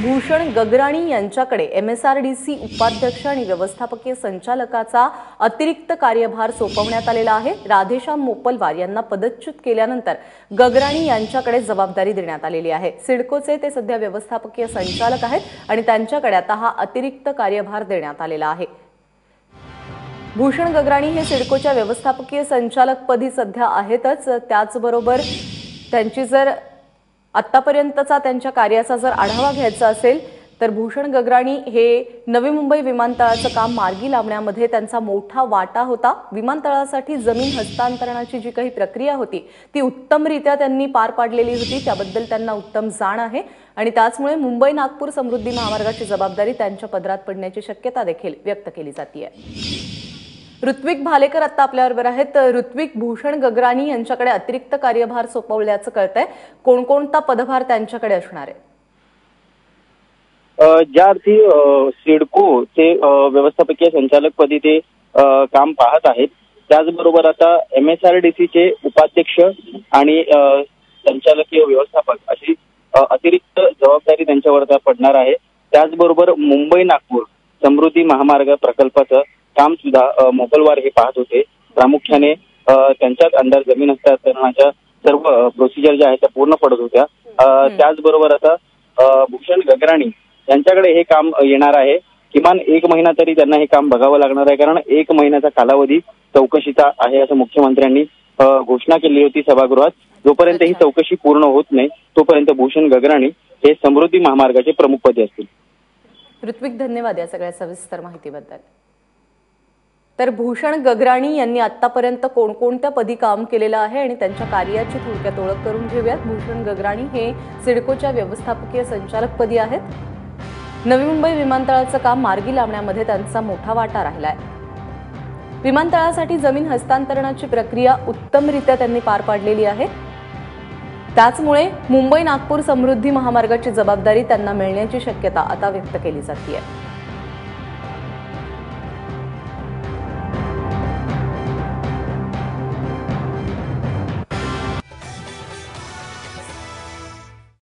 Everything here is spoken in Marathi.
भूषण गगराणी यांच्याकडे M S R D C उपाध्यक्ष आणि व्यवस्थापकीय संचालकाचा अतिरिक्त कार्यभार सोपवण्यात आलेला आहे. राधेश्याम मोपलवार यांना पदच्युत केल्यानंतर गगराणी यांच्याकडे जबाबदारी देण्यात आलेली आहे. सिडकोचे ते सध्या व्यवस्थापकीय संचालक आहेत आणि त्यांच्याकडे आता हा अतिरिक्त कार्यभार देण्यात आलेला आहे. भूषण गगराणी हे सिडकोच्या व्यवस्थापकीय संचालकपदी सध्या आहेतच. त्याचबरोबर त्यांची जर आत्तापर्यंतचा त्यांच्या कार्याचा जर आढावा घ्यायचा असेल तर भूषण गगराणी हे नवी मुंबई विमानतळाचं काम मार्गी लावण्यामध्ये त्यांचा मोठा वाटा होता. विमानतळासाठी जमीन हस्तांतरणाची जी काही प्रक्रिया होती ती उत्तमरित्या त्यांनी पार पाडलेली होती. त्याबद्दल त्यांना उत्तम जाण आहे. आणि त्याचमुळे मुंबई नागपूर समृद्धी महामार्गाची जबाबदारी त्यांच्या पदरात पडण्याची शक्यता देखील व्यक्त केली जाते ऋत्विक भालेकर आता आपल्याबरोबर आहेत. ऋत्विक भूषण गगराणी यांच्याकडे अतिरिक्त कार्यभार सोपवल्याचं कळतंय. कोणकोणता पदभार त्यांच्याकडे असणार आहे? ज्या अर्थी सिडको ते व्यवस्थापकीय व्यवस्थापकीय संचालकपदी ते काम पाहत आहेत. त्याचबरोबर आता एम एस आर डी सीचे उपाध्यक्ष आणि संचालकीय व्यवस्थापक अशी अतिरिक्त जबाबदारी त्यांच्यावर पडणार आहे. त्याचबरोबर मुंबई नागपूर समृद्धी महामार्ग प्रकल्पाचं काम सुद्धा अ, मोपलवार हे पाहत होते. प्रामुख्याने त्यांच्याच अंडर जमीन हस्तांतरणाच्या सर्व प्रोसिजर ज्या आहेत त्या पूर्ण पडत होत्या. त्याचबरोबर आता भूषण गगराणी यांच्याकडे हे काम येणार आहे. किमान एक महिना तरी त्यांना हे काम बघावं लागणार आहे कारण एक महिन्याचा कालावधी चौकशीचा आहे असं मुख्यमंत्र्यांनी घोषणा केली होती सभागृहात. जोपर्यंत ही. चौकशी पूर्ण होत नाही तोपर्यंत भूषण गगराणी हे समृद्धी महामार्गाचे प्रमुखपदी असतील. ऋत्विक धन्यवाद या सगळ्या सविस्तर माहितीबद्दल. तर भूषण गगराणी यांनी आतापर्यंत कोणकोणत्या पदी काम केलेलं आहे आणि त्यांच्या कार्याची थोडक्यात ओळख करून घेऊयात. भूषण गगराणी हे सिडकोच्या व्यवस्थापकीय संचालकपदी आहेत. नवी मुंबई विमानतळाचं काम मार्गी लावण्यामध्ये त्यांचा मोठा वाटा राहिला आहे विमानतळासाठी जमीन हस्तांतरणाची प्रक्रिया उत्तमरित्या त्यांनी पार पाडलेली आहे. त्याचमुळे मुंबई नागपूर समृद्धी महामार्गाची जबाबदारी त्यांना मिळण्याची शक्यता आता व्यक्त केली जाते